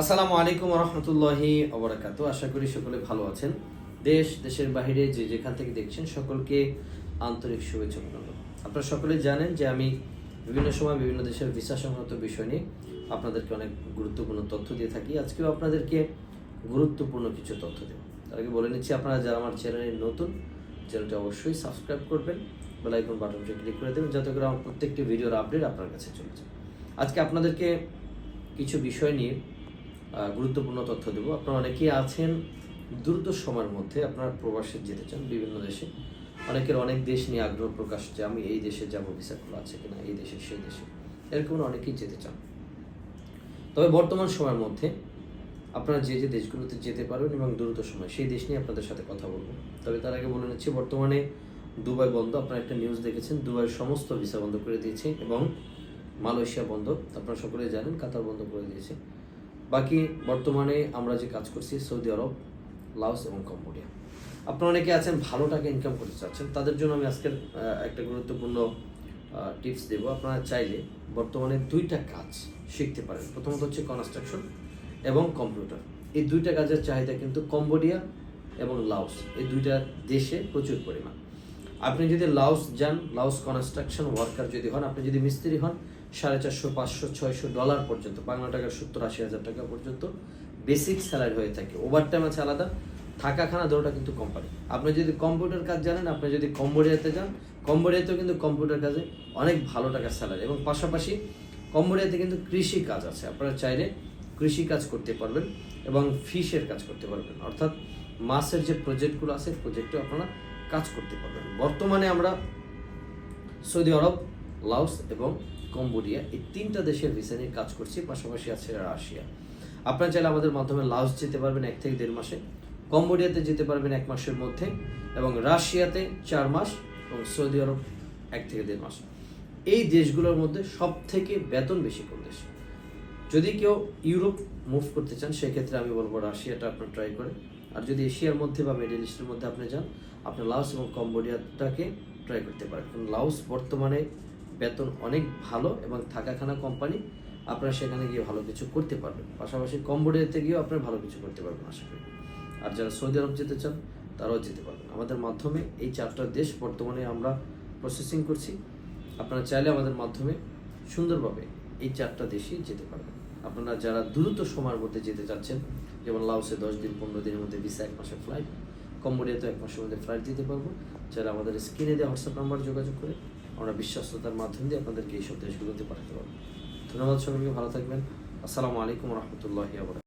আসসালামু আলাইকুম রহমতুল্লাহি অবরাকাতু আশা করি সকলে ভালো আছেন। দেশ, দেশের বাইরে যে যেখান থেকে দেখছেন সকলকে আন্তরিক শুভেচ্ছা অভিনন্দন। আপনারা সকলে জানেন যে আমি বিভিন্ন সময় বিভিন্ন দেশের ভিসা সংক্রান্ত বিষয় নিয়ে আপনাদেরকে অনেক গুরুত্বপূর্ণ তথ্য দিয়ে থাকি। আজকেও আপনাদেরকে গুরুত্বপূর্ণ কিছু তথ্য দেব। তার আগে বলে নিচ্ছি, আপনারা যারা আমার চ্যানেলে নতুন, চ্যানেলটি অবশ্যই সাবস্ক্রাইব করবেন, বেল আইকন বাটনটি ক্লিক করে দেবেন, যাতে করে আমার প্রত্যেকটি ভিডিওর আপডেট আপনার কাছে চলে যায়। আজকে আপনাদেরকে কিছু বিষয় নিয়ে গুরুত্বপূর্ণ তথ্য দেবো। আপনারা অনেকেই আছেন দ্রুত সময়ের মধ্যে, আপনারা প্রবাসে যেতে চান বিভিন্ন দেশে। অনেকের অনেক দেশ নিয়ে আগ্রহ প্রকাশ যে আমি এই দেশে যাব ভিসা খোলা আছে কিনা, এই দেশে, সেই দেশে। এরকম অনেকেই যেতে চান। তবে বর্তমান সময়ের মধ্যে আপনারা যে যে দেশগুলোতে যেতে পারবেন এবং দ্রুত সময়, সেই দেশ নিয়ে আপনাদের সাথে কথা বলব। তবে তার আগে বলে নিচ্ছি, বর্তমানে দুবাই বন্ধ। আপনারা একটা নিউজ দেখেছেন, দুবাইয়ের সমস্ত ভিসা বন্ধ করে দিয়েছে এবং মালয়েশিয়া বন্ধ। আপনারা সকলে জানেন, কাতার বন্ধ করে দিয়েছে। বাকি বর্তমানে আমরা যে কাজ করছি, সৌদি আরব, লাওস এবং কম্বোডিয়া। আপনারা অনেকে আছেন, ভালো টাকা ইনকাম করতে চাচ্ছেন, তাদের জন্য আমি আজকের একটা গুরুত্বপূর্ণ টিপস দেব। আপনারা চাইলে বর্তমানে দুইটা কাজ শিখতে পারেন। প্রথমত হচ্ছে কনস্ট্রাকশন এবং কম্পিউটার এই দুইটা কাজের চাহিদা কিন্তু কম্বোডিয়া এবং লাওস। এই দুইটা দেশে প্রচুর পরিমাণ। আপনি যদি লাউস যান, লাউস কনস্ট্রাকশন ওয়ার্কার যদি হন, আপনি যদি মিস্ত্রি হন, সাড়ে চারশো, পাঁচশো, ছয়শো ডলার পর্যন্ত, বাংলা টাকার সত্তর, আশি হাজার টাকা পর্যন্ত বেসিক স্যালারি হয়ে থাকে। ওভার টাইম আছে আলাদা থাকা খানা কিন্তু কোম্পানি আপনি যদি কম্পিউটার কাজ জানেন, আপনি যদি কম্বোডিয়াতে যান, কম্বোডিয়াতেও কিন্তু কম্পিউটার কাজে অনেক ভালো টাকার স্যালারি এবং পাশাপাশি কম্বোডিয়াতে কিন্তু কৃষি কাজ আছে। আপনারা চাইলে কৃষি কাজ করতে পারবেন এবং ফিশের কাজ করতে পারবেন। অর্থাৎ মাছের যে প্রজেক্টগুলো আছে প্রজেক্টে আপনারা কাজ করতে পারবেন বর্তমানে আমরা সৌদি আরব লাউস এবং কম্বোডিয়া এই তিনটা দেশের ভিসা নিয়ে কাজ করছি, পাশাপাশি আছে রাশিয়া। আপনারা চাইলে আমাদের মাধ্যমে লাউস যেতে পারবেন এক থেকে দেড় মাসে, কম্বোডিয়াতে যেতে পারবেন এক মাসের মধ্যে, এবং রাশিয়াতে চার মাস এবং সৌদি আরব এক থেকে দেড় মাস। এই দেশগুলোর মধ্যে সব থেকে বেতন বেশি কোন দেশ? যদি কেউ ইউরোপ মুভ করতে চান, সেক্ষেত্রে আমি বলব রাশিয়াটা আপনার ট্রাই করে আর যদি এশিয়ার মধ্যে বা মিডল ইস্টের মধ্যে আপনি যান, আপনি লাওস এবং কম্বোডিয়াটাকে ট্রাই করতে পারেন। কারণ লাওস বর্তমানে বেতন অনেক ভালো এবং থাকাখানা কোম্পানি আপনারা সেখানে গিয়ে ভালো কিছু করতে পারবেন। পাশাপাশি কম্বোডিয়াতে গিয়েও আপনারা ভালো কিছু করতে পারবেন, আশা করি। আর যারা সৌদি আরব যেতে চান, তারাও যেতে পারবেন। আমাদের মাধ্যমে এই চারটা দেশ বর্তমানে আমরা প্রসেসিং করছি। আপনারা চাইলে আমাদের মাধ্যমে সুন্দরভাবে এই চারটা দেশেই যেতে পারবেন। আপনারা যারা দ্রুত সময়ের মধ্যে যেতে চাচ্ছেন, যেমন লাউসে দশ দিন, পনেরো দিনের মধ্যে ভিসা, এক মাসের ফ্লাইট কম্বোডিয়াতে এক মাসের মধ্যে ফ্লাইট দিতে পারব। যারা আমাদের স্ক্রিনে দেওয়া হোয়াটসঅ্যাপ নাম্বার যোগাযোগ করে, আমরা বিশ্বস্ততার মাধ্যম দিয়ে আপনাদেরকে এইসব দেশগুলোতে পাঠাতে পারব। ধন্যবাদ সকলকে ভালো থাকবেন। আসসালামু আলাইকুম রহমতুল্লাহ